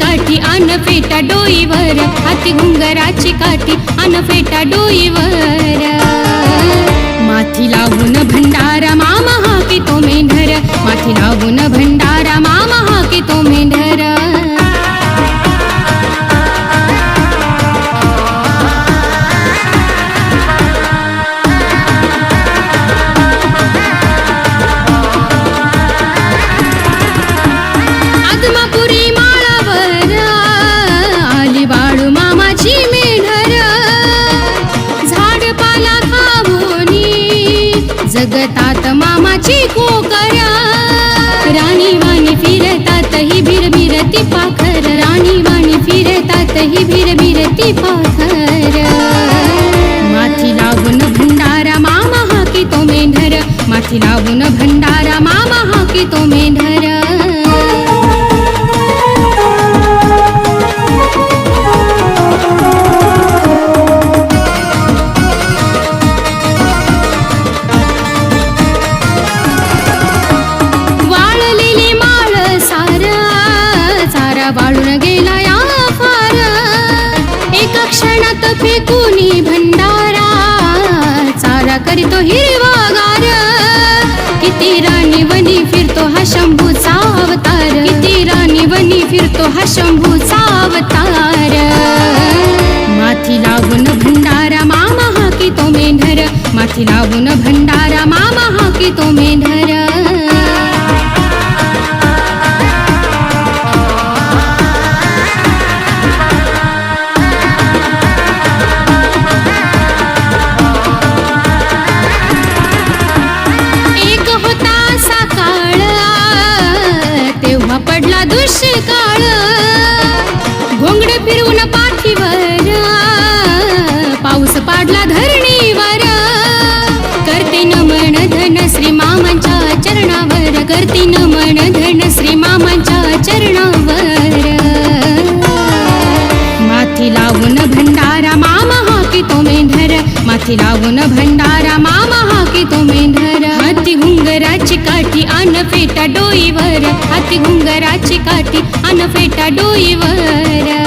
काठी आन फेटा डोईवर. हाती घुंगराची काठी आन फेटा डोईवर. जगतात मामाची कोकऱ्या राणी वाणी फिरतात ही भिरभिरती पाखर. राणी वाणी फिरतात ही भिरभिरती पाखर. माथी लागून भंडारा मामा हा की तो मेंढर. माथी लागून भंडारा मामा हा की तो मेंढर. वाळून गेला या फार. एका क्षणात फेकूनी भंडारा. चारा करीतो हिरवा गार किती राणी वनी फिरतो हा शंभूचा अवतार. किती राणी वनी फिरतो हा शंभूचा अवतार. माथी लागून भंडारा मामा हाकी तो मेंढर. माथी लागून भंडारा मामा हाकी तो मेंढर. दुष्काळ. घोंगडे फिरवून पाठीवर. पाऊस पाडला धरणीवर. करते नमन धन श्री मामांच्या चरणावर. करते नमन धन श्री मामांच्या चरणावर. माथी लावून भंडारा मामा हाकी तो मेंढर. माथी लावून भंडारा मामा हाकी तो मेंढर. घुंगराची काठी आन फेटा डोईवर. हाती घुंगराची काठी आन फेटा डोईवर.